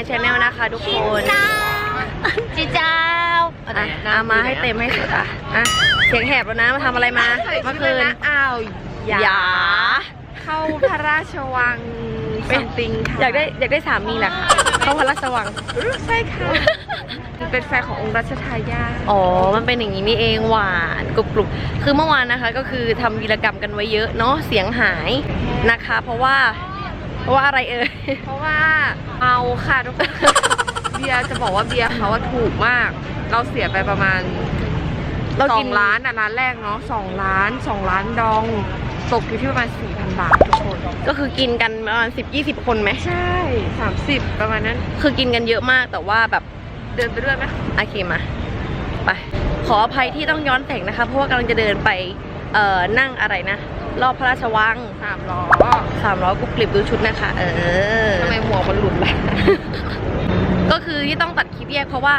back to my channel นะคะทุกคนจีเจ้าอะเอามาให้เต็มให้สุดอะอะเสียงแหบแล้วนะมาทำอะไรมาเมื่อคืนอ้าวอย่าเข้าพระราชวังเป็นติงค่ะอยากได้อยากได้สามีแหละค่ะเข้าพระราชวังใช่ค่ะเป็นแฟนขององค์รัชทายาทอ๋อ มันเป็นอย่างนี้นี่เองหวานกรุบกรุบคือเมื่อวานนะคะ ก็คือทำวีรกรรมกันไว้เยอะเนาะเสียงหายนะคะ เพราะว่าเพราะ ว่าอะไรเอ่ยเพราะว่าเมาค่ะทุกคนเบียร์จะบอกว่าเบียร์เขาว่าถูกมาก เราเสียไปประมาณเราสอกินงล้านอะร้านแรกเนาะสองล้านสองล้านดองตกอยู่ที่ประมาณสี่พันบาททุกคนก็คือกินกันประมาณสิบยี่สิบคนไหมใช่สามสิบประมาณนั้นคือกินกันเยอะมากแต่ว่าแบบเดินไปด้วยไหมโอเคมาไปขออภัยที่ต้องย้อนแสงนะคะ เพราะว่ากำลังจะเดินไปเอ่อนั่งอะไรนะ รอบพระราชวังสามล้อสามร้อยกุบกลิบดูชุดนะคะ เออทำไมหมวกมันหลุดล่ะก็คือที่ต้องตัดคลิปแยกเพราะว่า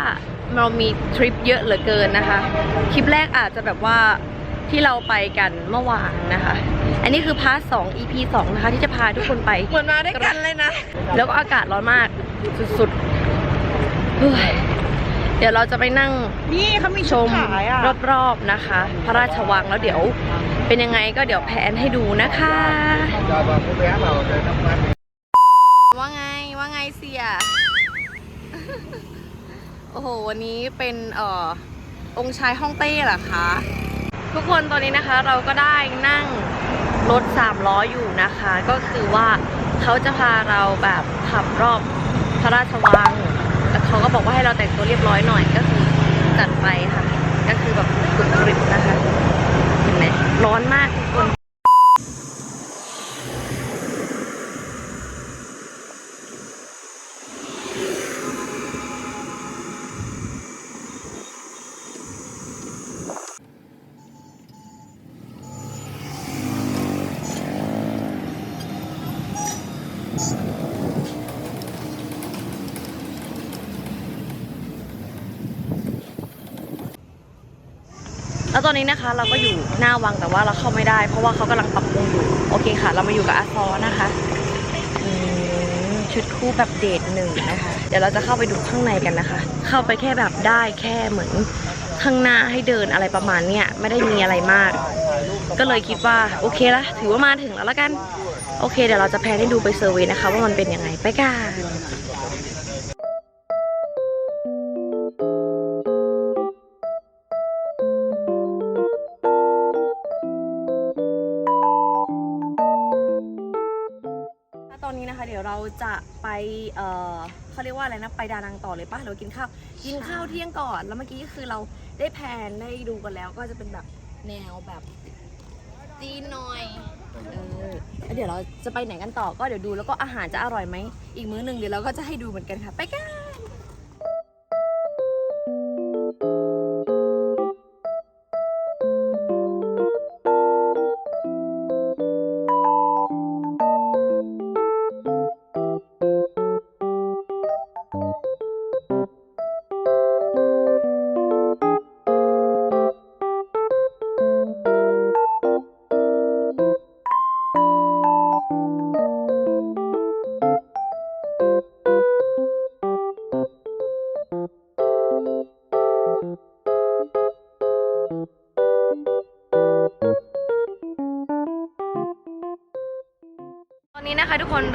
เรามีทริปเยอะเหลือเกินนะคะ คลิปแรกอาจจะแบบว่าที่เราไปกันเมื่อวานนะคะ อันนี้คือพาร์ทสอง EP สองนะคะ ที่จะพาทุกคนไปเหมือนมาด้วยกันเลยนะ แล้วก็อากาศร้อนมากสุดๆเฮ้ยเดี๋ยวเราจะไปนั่งนี่เขามีชชมมขายอะรอบๆนะคะ พระราชวังแล้วเดี๋ยว เป็นยังไงก็เดี๋ยวแพนให้ดูนะคะว่าไงว่าไงเสีย โอ้โห วันนี้เป็นเอ่อองค์ชายฮ่องเต้เหรอคะ ทุกคนตอนนี้นะคะเราก็ได้นั่งรถสามล้ออยู่นะคะ ก็คือว่าเขาจะพาเราแบบขับรอบพระราชวังแล้วเขาก็บอกว่าให้เราแต่งตัวเรียบร้อยหน่อยก็คือจัดไปค่ะ ก็คือแบบกรุบกริบนะคะเห็นไหม ร้อนมากทุกคน อนนี้นะคะ เราก็อยู่หน้าวังแต่ว่าเราเข้าไม่ได้ เพราะว่าเขากำลังปรับปรุงอยู่ โอเคค่ะ เรามาอยู่กับอาซอนะคะชุดคู่แบบเดทหนึ่งนะคะ เดี๋ยวเราจะเข้าไปดูข้างในกันนะคะ เข้าไปแค่แบบได้แค่เหมือนข้างหน้าให้เดินอะไรประมาณเนี้ยไม่ได้มีอะไรมาก ก็เลยคิดว่าโอเคละถือว่ามาถึงแล้วละกัน โอเค เดี๋ยวเราจะแพนให้ดูไปเซอร์เวยนะคะ ว่ามันเป็นยังไงไปกัน เอ่อเขาเรียกว่าอะไรนะไปดานังต่อเลยปะหรือว่ากินข้าวกินข้าวเที่ยงก่อน แล้วเมื่อกี้คือเราได้แพลนได้ดูกันแล้ว ก็จะเป็นแบบแนวแบบจีนหน่อยเออแล้วเดี๋ยวเราจะไปไหนกันต่อก็เดี๋ยวดูแล้วก็อาหารจะอร่อยไหมอีกมื้อหนึ่งเดี๋ยวเราก็จะให้ดูเหมือนกันค่ะ ไปกัน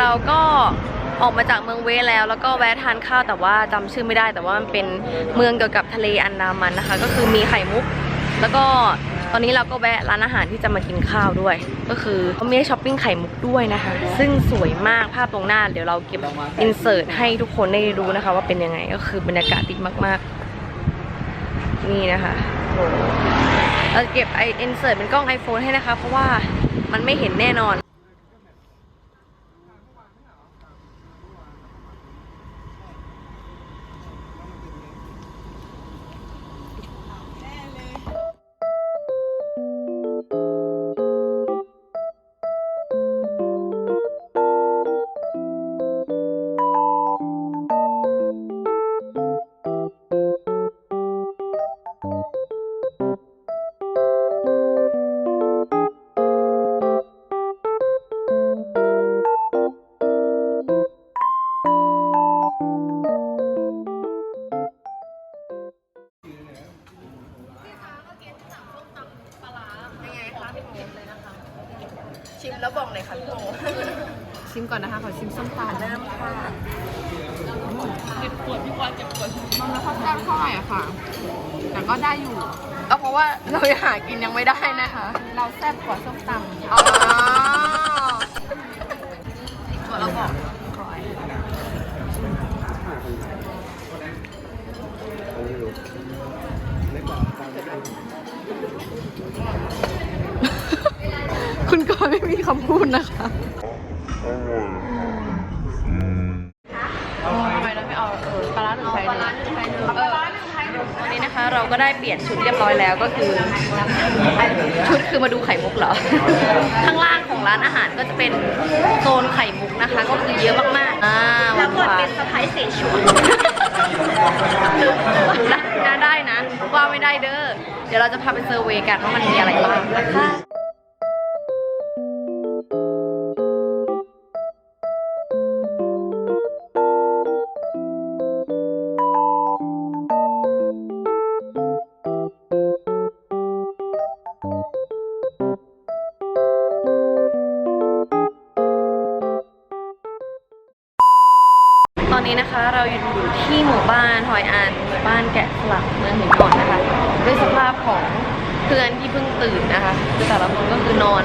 เราก็ออกมาจากเมืองเวแล้ว แล้วก็แวะทานข้าวแต่ว่าจำชื่อไม่ได้ แต่ว่ามันเป็นเมืองเกี่ยวกับทะเลอันดามันนะคะ ก็คือมีไข่มุก แล้วก็ตอนนี้เราก็แวะร้านอาหารที่จะมากินข้าวด้วย ก็คือเขามีให้ช้อปปิ้งไข่มุกด้วยนะคะ ซึ่งสวยมากภาพตรงหน้า เดี๋ยวเราเก็บอินเสิร์ตให้ทุกคนได้ดูนะคะ ว่าเป็นยังไงก็คือบรรยากาศดีมากๆ นี่นะคะเราเก็บไออินเสิร์ตเป็นกล้อง iPhone ให้นะคะ เพราะว่ามันไม่เห็นแน่นอน ปวดพี่ปวดเจ็บปวดมันไม่ค่อยแซ่บเท่าไหร่อะค่ะ แต่ก็ได้อยู่ก็เพราะว่าเรายังหากินยังไม่ได้นะคะ เราแซ่บกว่าส้มตำอ๋อตัวเราบอกร้อยคุณก็ไม่มีคำพูดนะคะ ก็ได้เปลี่ยนชุดเรียบร้อยแล้วก็คือ ชุดคือมาดูไข่มุกเหรอ ข้างล่างของร้านอาหารก็จะเป็นโซนไข่มุกนะคะ ก็คือเยอะมากๆอ่าแล้วกดเป็นสไปซ์เสฉวนได้ได้นะว่าไม่ได้เด้อเดี๋ยวเราจะพาไปเซอร์เวย์กันว่ามันมีอะไรบ้างนะคะ เราอยู่ที่หมู่บ้านหอยอันหมู่บ้านแกะสลักเมืองหินอ่อนนะคะ ด้วยสภาพของเพื่อนที่เพิ่งตื่นนะคะคือแต่ละคนก็คือนอน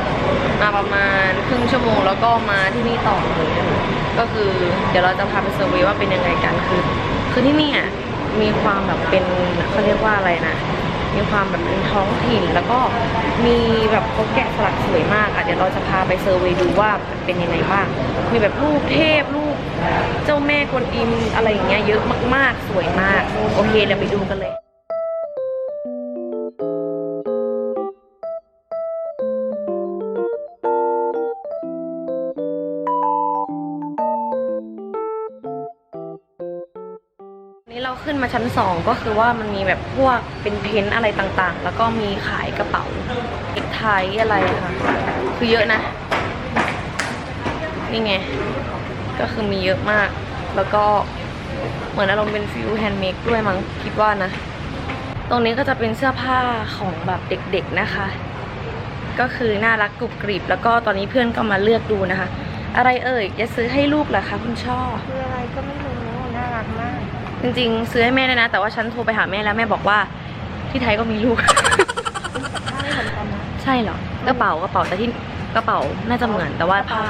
มาประมาณครึ่งชั่วโมง แล้วก็มาที่นี่ต่อเลยก็คือเดี๋ยวเราจะพาไปเซอร์เวยว่าเป็นยังไงกันคือคือที่นี่อะมีความแบบเป็นเขาเรียกว่าอะไรนะมีความแบบเป็นท้องถิ่น แล้วก็มีแบบเขาแกะสลักสวยมากอะเดี๋ยวเราจะพาไปเซอร์เวยดูว่าเป็นยังไงบ้างมีแบบรูปเทพรูป เจ้าแม่กวนอิมอะไรอย่างเงี้ยเยอะมากๆ สวยมาก โอเคเดี๋ยวไปดูกันเลยนี่เราขึ้นมาชั้นสองก็คือว่ามันมีแบบพวกเป็นเพ้นอะไรต่างๆ แล้วก็มีขายกระเป๋าเอกไทยอะไรอะค่ะ คือเยอะนะ นี่ไง ก็คือมีเยอะมาก แล้วก็เหมือนอารมณ์เป็นฟิวแฮนด์เมดด้วยมั้งคิดว่านะ ตรงนี้ก็จะเป็นเสื้อผ้าของแบบเด็กๆนะคะ ก็คือน่ารักกรุบกริบ แล้วก็ตอนนี้เพื่อนก็มาเลือกดูนะคะ อะไรเอ่ยจะซื้อให้ลูกเหรอคะคุณช่อคืออะไรก็ไม่รู้น่ารักมาก จริงๆ ซื้อให้แม่ได้นะ แต่ว่าฉันโทรไปหาแม่แล้วแม่บอกว่าที่ไทยก็มีลูกใช่เหรอกระเป๋ากระเป๋าแต่ที่กระเป๋าน่าจะเหมือนแต่ว่าผ้า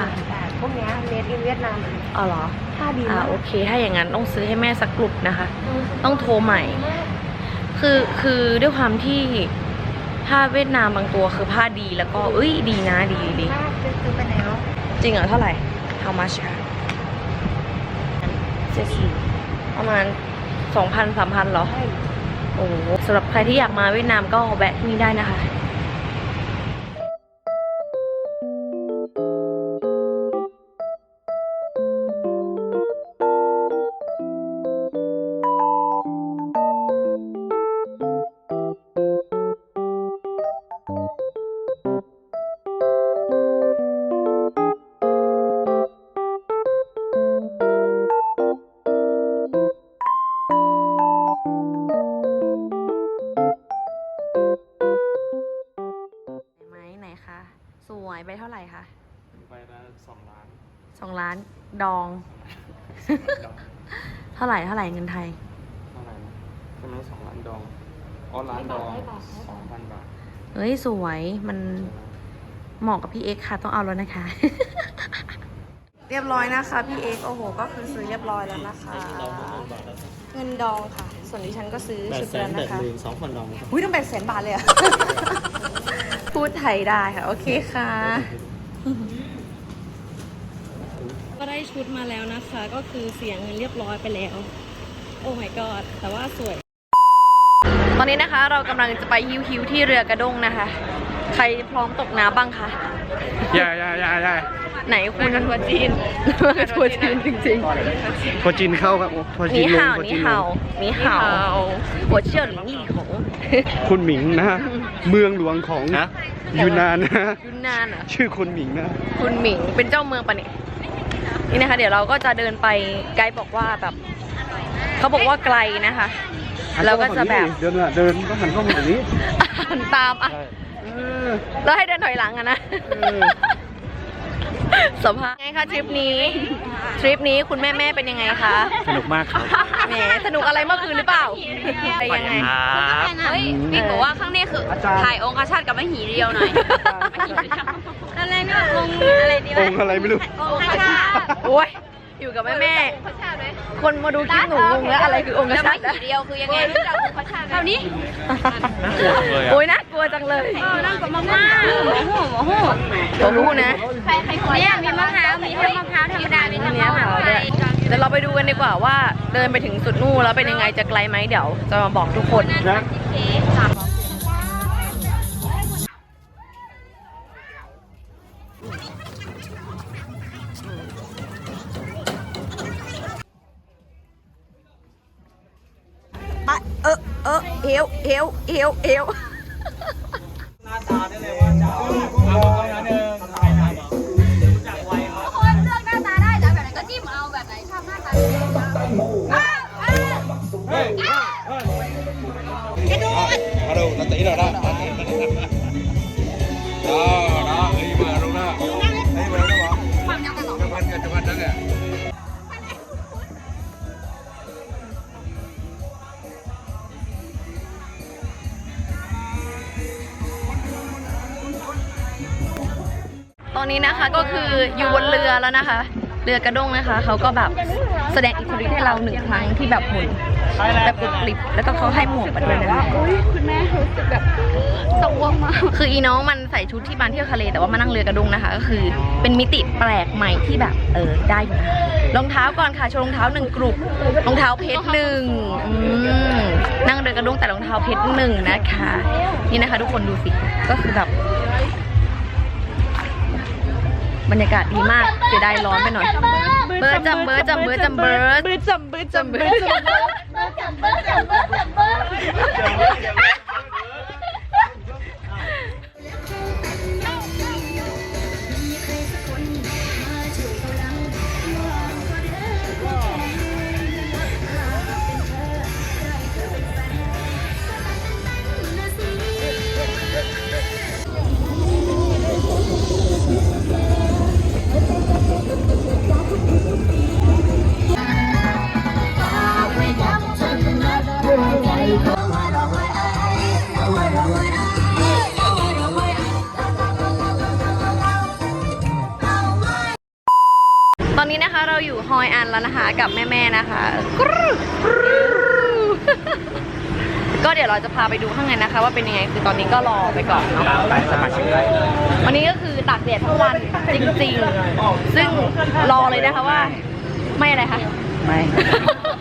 พวกเนี้เมดอินเวียดนามอ๋อเหรอผ้าดีอ่ามากโอเค ถ้าอย่างนั้นต้องซื้อให้แม่สักกลุ่มนะคะ ต้องโทรใหม่ คือคือด้วยความที่ผ้าเวียดนามบางตัวคือผ้าดีแล้วก็เอ้ยดีนะดีดีผ้าซื้อไปแล้วจริงเหรอเท่าไหร่ how much คะเจ็ดสิบประมาณสองพันสามพันเหรอ โอ้โหสำหรับใครที่อยากมาเวียดนามก็แวะที่นี่ได้นะคะ เท่าไหร่เท่าไหร่เงินไทย เท่าไหร่นะใช่ไหมสองล้านดองอ๋อล้านดองสองพันบาทเอ้ยสวยมันเหมาะกับพี่เอ็กซ์ค่ะต้องเอาแล้วนะคะ เรียบร้อยนะคะพี่เอ็กซ์โอ้โห ก็คือซื้อเรียบร้อยแล้วนะคะ เงินดองค่ะ ส่วนดิฉันก็ซื้อแปชุดดแสแล้นวแปดนะคะหมื่นสองพันดองครับอุ้ยต้องแปดแสนบาทเลยอะ พูดไทยได้ค่ะ โอเคค่ะก็ได้ ชุดมาแล้วนะคะ ก็คือเสียเงินเรียบร้อยไปแล้ว โอ้ my god แต่ว่าสวย ตอนนี้นะคะเรากำลังจะไปฮิวฮิวที่เรือกระด้งนะคะ ใครพร้อมตกน้ำบ้างคะย่าย่าย่าย่าไหนคุณทัวร์จีนทัวร์จีนจริงพอจีนเข้าครับพอๆจีนี่นลงห่าวพอจีนี่นลห่างวนี่ห่าวหัวเชี่ยวหลิงลี่ของคุณหมิงนะฮะเมืองหลวงของยูนานนะฮะยุนนานเหรอชื่อคุณหมิงนะ คุณหมิงเป็นเจ้าเมืองปะเนี่ย นี่นะคะ เดี๋ยวเราก็จะเดินไปไกด์บอกว่าแบบเขาบอกว่าไกลนะคะเราก็จะแบบเดินอะเดินต้องหันเข้ามาแบบนี้หันตามอะใช่เออแล้วให้เดินถอยหลังอะนะเออ สัมภาษณ์ไงคะทริปนี้ทริปนี้คุณแม่แม่ๆเป็นยังไงคะสนุกมากครับแหมสนุกอะไรเมื่อคืนหรือเปล่าไปยังไงเฮ้ยบิ๊กบอกว่าข้างในคือถ่ายองคชาติกับมหีเรียวหน่อยอะไรนี่แบบองอะไรดีองค์อะไรไม่รู้องคชาติโอ้ย อยู่กับแม่แม่ๆคนมาดูคลิปหนูงงแล้วอะไรคือองค์กแล้วษัมตริย์อะหีเรียวคือยังไงรู้จักองคชาติเท่านี้เลยอะโอ้ยน่ากลัวจังเลยนั่งกับมาม่าโอ้โหโอ้โหผมรู้นะเนี่ยมีมะพร้าวมีทั้งมะพร้าวธรรมดามีทั้งมะพร้าวไทยเดี๋ยวเราไปดูกันดีกว่าว่า เดินไปถึงสุดนู่นแล้วเป็นยังไงจะไกลไหมเดี๋ยวจะมาบอกทุกคนไป เออเอวเอวเอวเอวคนเลือกหน้าตาได้แต่แบบไหนก็จิ้มเอาแบบไหนชอบหน้าตาไหน Aduh, nanti ini dah. Dah, อนนี้นะคะก็คืออยู่บนเรือแล้วนะคะ เรือกระด้งนะคะเขาก็แบบแสดงอิทธิฤทธิ์ให้เราหนึ่งครั้งที่แบบหมุนแบบกรุบกริบแล้วก็เขาให้หมวกมาด้วยนะคะคุณแม่รู้สึกแบบสวงมากคืออีน้องมันใส่ชุดที่มาเที่ยวทะเลแต่ว่ามานั่งเรือกระด้งนะคะ ก็คือเป็นมิติแปลกใหม่ที่แบบเออได้อยู่นะรองเท้าก่อนค่ะโชว์รองเท้าหนึ่งกลุ่มรองเท้าเพชรหนึ่งอืมนั่งเรือกระด้งแต่รองเท้าเพชรหนึ่งนะคะ นี่นะคะ ทุกคนดูสิก็คือแบบ บรรยากาศดีมากเสียดายร้อนไปหน่อย เบิร์ดจำเบิร์ดจำเบิร์ดจำเบิร์ดเบิร์ดจำเบิร์ดจำเบิร์ดจำเบิร์ ดตอนนี้นะคะเราอยู่ฮอยอันแล้วนะคะกับแม่ๆนะคะกรู๊กรู๊ก็เดี๋ยวเราจะพาไปดูข้างในนะคะ ว่าเป็นยังไงคือตอนนี้ก็รอไปก่อนเนาะ ไปสมัครชื่อได้เลยวันนี้ก็คือตากแดดทั้งวันจริงๆ ซึ่งรอเลยนะคะว่า ไม่อะไรคะ ไม่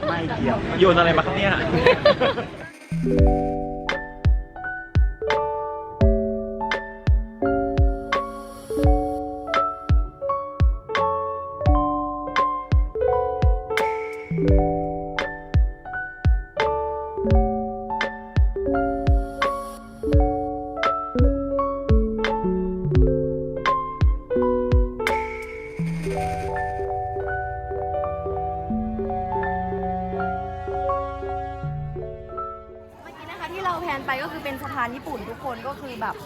ไม่เกี่ยวโยนอะไรมาครับเนี่ยเมื่ ที่เราแพนไปก็คือเป็นสะพานญี่ปุ่นทุกคนก็คือแบบ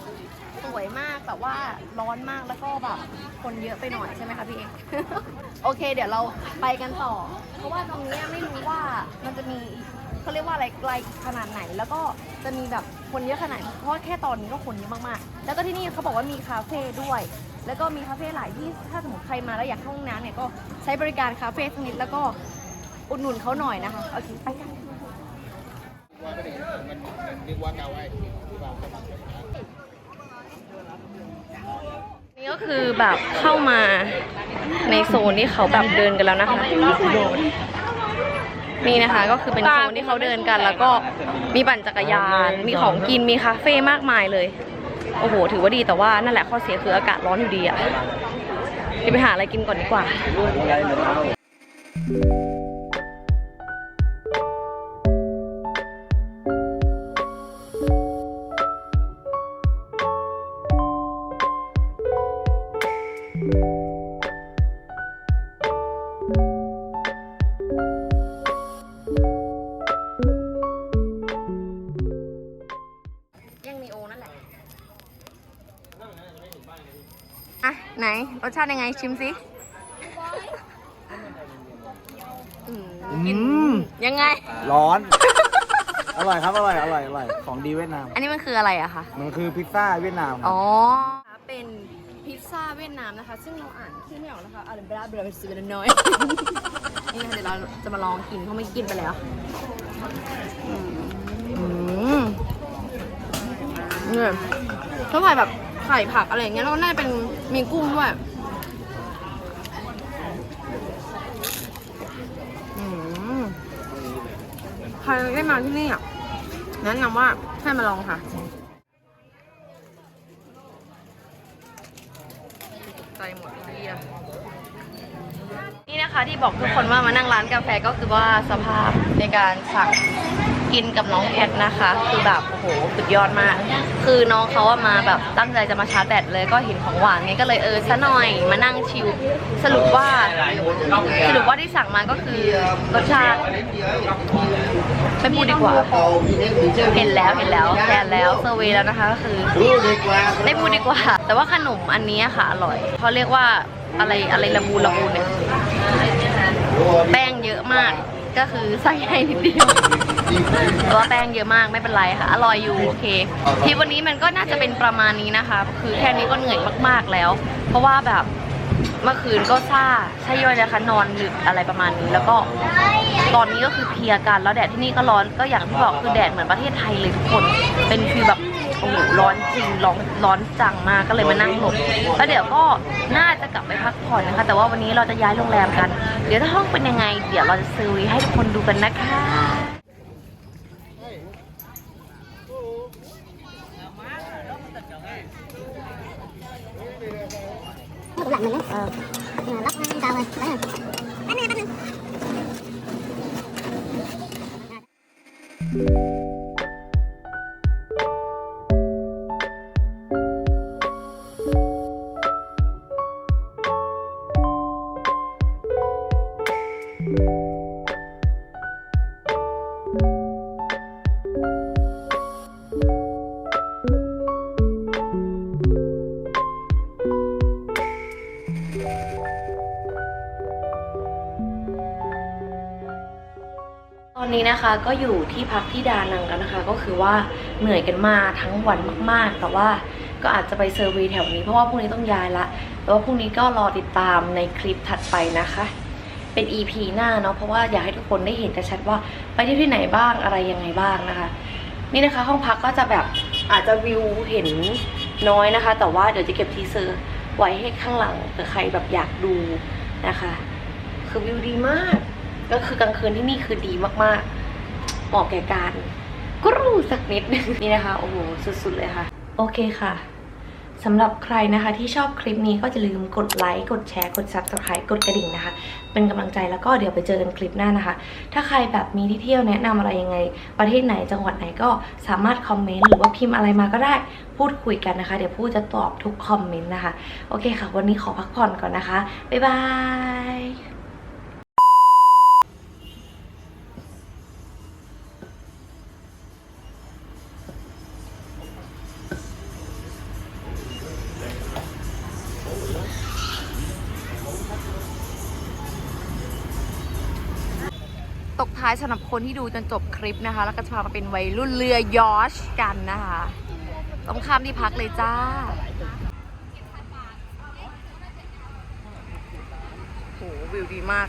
สวยมากแต่ว่าร้อนมากแล้วก็แบบคนเยอะไปหน่อยใช่ไหมคะพี่เอก โอเค เดี๋ยวเราไปกันต่อ ราะว่าตรงเนี้ยไม่รู้ว่ามันจะมีเขาเรียกว่าอะไรไกลขนาดไหน แล้วก็จะมีแบบคนเยอะขนาดไหนเพราะแค่ตอนนี้ก็คนเยอะมากๆ แล้วก็ที่นี่เขาบอกว่ามีคาเฟ่ด้วย แล้วก็มีคาเฟ่หลายที่ถ้าสมมติใครมาแล้วอยากเข้าห้องน้ำเนี่ยก็ใช้บริการคาเฟ่สักนิดแล้วก็อุดหนุนเขาหน่อยนะคะโอเคไปกันนี่ก็คือแบบเข้ามา ในโซนที่เขาแบบเดินกันแล้วนะคะ นี่นะคะก็คือเป็นโซนที่เขาเดินกัน แล้วก็มีปั่นจักรยาน มีของกิน มีคาเฟ่มากมายเลย โอ้โห ถือว่าดีแต่ว่านั่นแหละข้อเสียคืออากาศร้อนอยู่ดีอะเดี๋ยวไปหาอะไรกินก่อนดีกว่าาติยังไงชิมสิอืมกินยังไง ร้อน อร่อยครับ อร่อย อร่อย อร่อย ของดีเวียดนาม อันนี้มันคืออะไรอะคะ มันคือพิซซ่าเวียดนามครับ อ๋อ เป็นพิซซ่าเวียดนามนะคะ ซึ่งเราอ่านชื่อไม่ออกนะคะอาร์เบราเบราซื้อน้อยนี่นะคะเดี๋ยวเราจะมาลองกินเพราะไม่กินไปแล้วอืมเนี่ยเขาใส่แบบไข่ผักอะไรอย่างเงี้ยแล้วก็น่าจะเป็นมีกุ้งด้วยอืม ใครได้มาที่นี่อะแนะนำว่าให้มาลองค่ะใจหมดเลยอะนี่นะคะที่บอกทุกคนว่ามานั่งร้านกาแฟก็คือว่าสภาพในการสั่งกินกับน้องแคทนะคะ คือแบบโอ้โหสุดยอดมาก คือน้องเขาอะมาแบบตั้งใจจะมาชาร์จแบตเลยก็เห็นของหวานเนี่ยก็เลยเออซะหน่อยมานั่งชิลสรุปว่าสรุปว่าที่สั่งมาก็คือรสชาติ ไม่พูดดีกว่า เห็นแล้วเห็นแล้วแกนแล้วเซอร์เวยแล้วนะคะก็คือไม่พูดดีกว่า แต่ว่าขนมอันนี้ค่ะอร่อยเขาเรียกว่าอะไรอะไรละมูละมูเนี่ยแป้งเยอะมากก็คือใส่ให้นิดเดียวต่ว่าแป้งเยอะมากไม่เป็นไรค่ะ อร่อยอยู่โอเคทริปวันนี้มันก็น่าจะเป็นประมาณนี้นะคะ คือแค่นี้ก็เหนื่อยมากๆแล้ว เพราะว่าแบบ เมื่อคืนก็ซ่าใช่ย่อยนะคะนอนดึกอะไรประมาณนี้ แล้วก็ตอนนี้ก็คือเพียกันแล้วแดดที่นี่ก็ร้อนก็อย่างที่บอกคือแดดเหมือนประเทศไทยเลยทุกคน เป็นคือแบบโอ้โหร้อนจริงร้อนร้อนจังมากก็เลยมานั่งหลบแล้วเดี๋ยวก็น่าจะกลับไปพักผ่อนนะคะ แต่ว่าวันนี้เราจะย้ายโรงแรมกัน เดี๋ยวถ้าห้องเป็นยังไง เดี๋ยวเราจะซื้อให้ทุกคนดูกันนะคะ lạnh mình á ờ. Lóc nó cao hơn đấy Thank you. ก็อยู่ที่พักที่ดานังกันนะคะ ก็คือว่าเหนื่อยกันมาทั้งวันมากๆ แต่ว่าก็อาจจะไปเซอร์วย์แถวนี้เพราะว่าพรุ่งนี้ต้องย้ายละแต่ว่าพรุ่งนี้ก็รอติดตามในคลิปถัดไปนะคะ เป็น EP หน้าเนาะเพราะว่าอยากให้ทุกคนได้เห็นชัดว่าไปที่ที่ไหนบ้างอะไรยังไงบ้างนะคะ นี่นะคะห้องพักก็จะแบบอาจจะวิวเห็นน้อยนะคะ แต่ว่าเดี๋ยวจะเก็บทีเซอร์ไว้ให้ข้างหลังเผื่อใครแบบอยากดูนะคะ คือวิวดีมาก ก็คือกลางคืนที่นี่คือดีมากๆ เหมาะแก่การกรูสักนิดนึงนี่นะคะโอ้โหสุดๆเลยค่ะ โอเคค่ะสำหรับใครนะคะที่ชอบคลิปนี้ก็จะลืมกดไลค์ กดแชร์ กด subscribe กดกระดิ่งนะคะ เป็นกำลังใจแล้วก็เดี๋ยวไปเจอกันคลิปหน้านะคะ ถ้าใครแบบมีที่เที่ยวแนะนำอะไรยังไง ประเทศไหนจังหวัดไหนก็สามารถคอมเมนต์หรือว่าพิมพ์อะไรมาก็ได้พูดคุยกันนะคะ เดี๋ยวพูดจะตอบทุกคอมเมนต์นะคะ โอเคค่ะ วันนี้ขอพักผ่อนก่อนนะคะ บ๊ายบาย สำหรับคนที่ดูจนจบคลิปนะคะ แล้วก็จะพามาเป็นวัยรุ่นเรือยอชกันนะคะ ต้องข้ามที่พักเลยจ้าโหวิวดีมาก